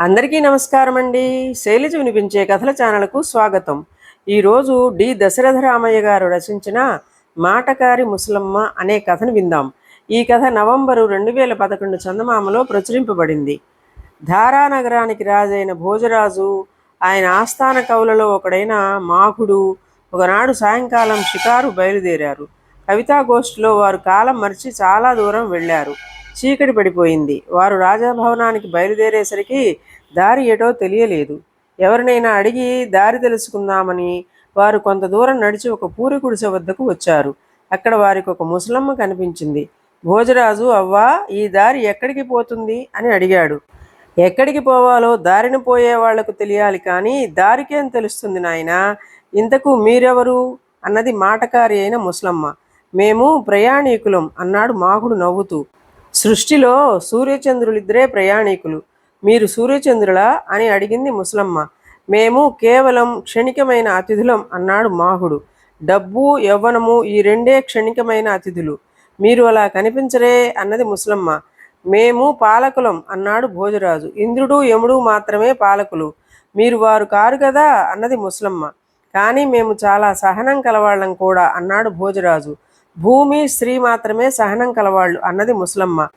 అందరికీ నమస్కారం అండి. శైలజ వినిపించే కథల ఛానల్కు స్వాగతం. ఈరోజు డి దశరథ రామయ్య గారు రచించిన మాటకారి ముసలమ్మ అనే కథను విందాం. ఈ కథ నవంబరు రెండు వేల పదకొండు చందమామలో ప్రచురింపబడింది. ధారానగరానికి రాజైన భోజరాజు ఆయన ఆస్థాన కవులలో ఒకడైన మాకుడు ఒకనాడు సాయంకాలం షికారు బయలుదేరారు. కవితాగోష్ఠిలో వారు కాలం మరిచి చాలా దూరం వెళ్ళారు. చీకటి పడిపోయింది. వారు రాజభవనానికి బయలుదేరేసరికి దారి ఏటో తెలియలేదు. ఎవరినైనా అడిగి దారి తెలుసుకుందామని వారు కొంత దూరం నడిచి ఒక పూరి గుడిసె వద్దకు వచ్చారు. అక్కడ వారికి ఒక ముసలమ్మ కనిపించింది. భోజరాజు అవ్వా ఈ దారి ఎక్కడికి పోతుంది? అని అడిగాడు. ఎక్కడికి పోవాలో దారిని పోయే వాళ్ళకు తెలియాలి కానీ దారికేం తెలుస్తుంది నాయన? ఇంతకు మీరెవరు? అన్నది మాటకారి అయిన ముసలమ్మ. మేము ప్రయాణీకులం అన్నాడు మాకుడు నవ్వుతూ. సృష్టిలో సూర్యచంద్రులిద్దరే ప్రయాణికులు. మీరు సూర్యచంద్రులా? అని అడిగింది ముసలమ్మ. మేము కేవలం క్షణికమైన అతిథులం అన్నాడు మాహుడు. డబ్బు యవ్వనము ఈ రెండే క్షణికమైన అతిథులు. మీరు అలా కనిపించరే? అన్నది ముసలమ్మ. మేము పాలకులం అన్నాడు భోజరాజు. ఇంద్రుడు యముడు మాత్రమే పాలకులు. మీరు వారు కారు కదా? అన్నది ముసలమ్మ. కానీ మేము చాలా సహనం కలవాళ్ళం కూడా అన్నాడు భోజరాజు. భూమి స్త్రీ మాత్రమే సహనం కలవాళ్ళు అన్నది ముసలమ్మ.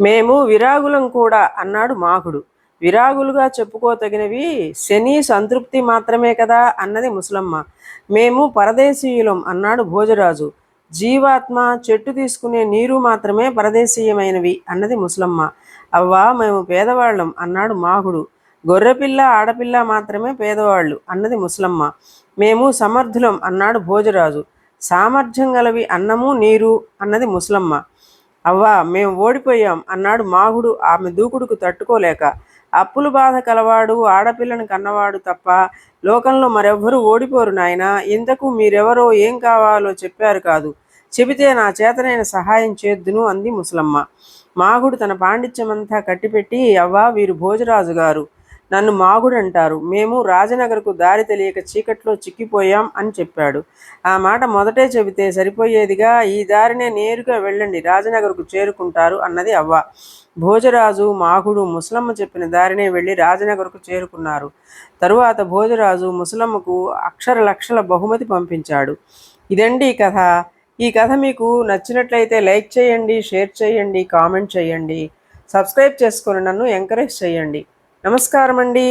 మేము విరాగులం కూడా అన్నాడు మాకుడు విరాగులుగా చెప్పుకోతగినవి శని సంతృప్తి మాత్రమే కదా అన్నది ముసలమ్మ. మేము పరదేశీయులం అన్నాడు భోజరాజు. జీవాత్మ చెట్టు తీసుకునే నీరు మాత్రమే పరదేశీయమైనవి అన్నది ముసలమ్మ. అవ్వా మేము పేదవాళ్ళం అన్నాడు మాహుడు గొర్రెపిల్ల ఆడపిల్ల మాత్రమే పేదవాళ్ళు అన్నది ముసలమ్మ. మేము సమర్థులం అన్నాడు భోజరాజు. సామర్థ్యం గలవి అన్నము నీరు అన్నది ముసలమ్మ. అవ్వా మేము ఓడిపోయాం అన్నాడు మాగుడు ఆమె దూకుడుకు తట్టుకోలేక. అప్పులు బాధ కలవాడు ఆడపిల్లను కన్నవాడు తప్ప లోకంలో మరెవ్వరూ ఓడిపోరు నాయన. ఇంతకు మీరెవరో ఏం కావాలో చెప్పారు కాదు. చెబితే నా చేతనైన సహాయం చేద్దును అంది ముసలమ్మ. మాగుడు తన పాండిత్యమంతా కట్టిపెట్టి అవ్వా వీరు భోజరాజు గారు నన్ను మాగుడు అంటారు మేము రాజనగర్కు దారి తెలియక చీకట్లో చిక్కిపోయాం అని చెప్పాడు. ఆ మాట మొదటే చెబితే సరిపోయేదిగా ఈ దారినే నేరుగా వెళ్ళండి రాజనగర్కు చేరుకుంటారు అన్నది అవ్వ. భోజరాజు మాగుడు ముసలమ్మ చెప్పిన దారినే వెళ్ళి రాజనగర్కు చేరుకున్నారు. తరువాత భోజరాజు ముసలమ్మకు అక్షర లక్షల బహుమతి పంపించాడు. ఇదండి ఈ కథ. ఈ కథ మీకు నచ్చినట్లయితే లైక్ చేయండి షేర్ చేయండి కామెంట్ చేయండి. సబ్స్క్రైబ్ చేసుకొని నన్ను ఎంకరేజ్ చేయండి. నమస్కారం అండి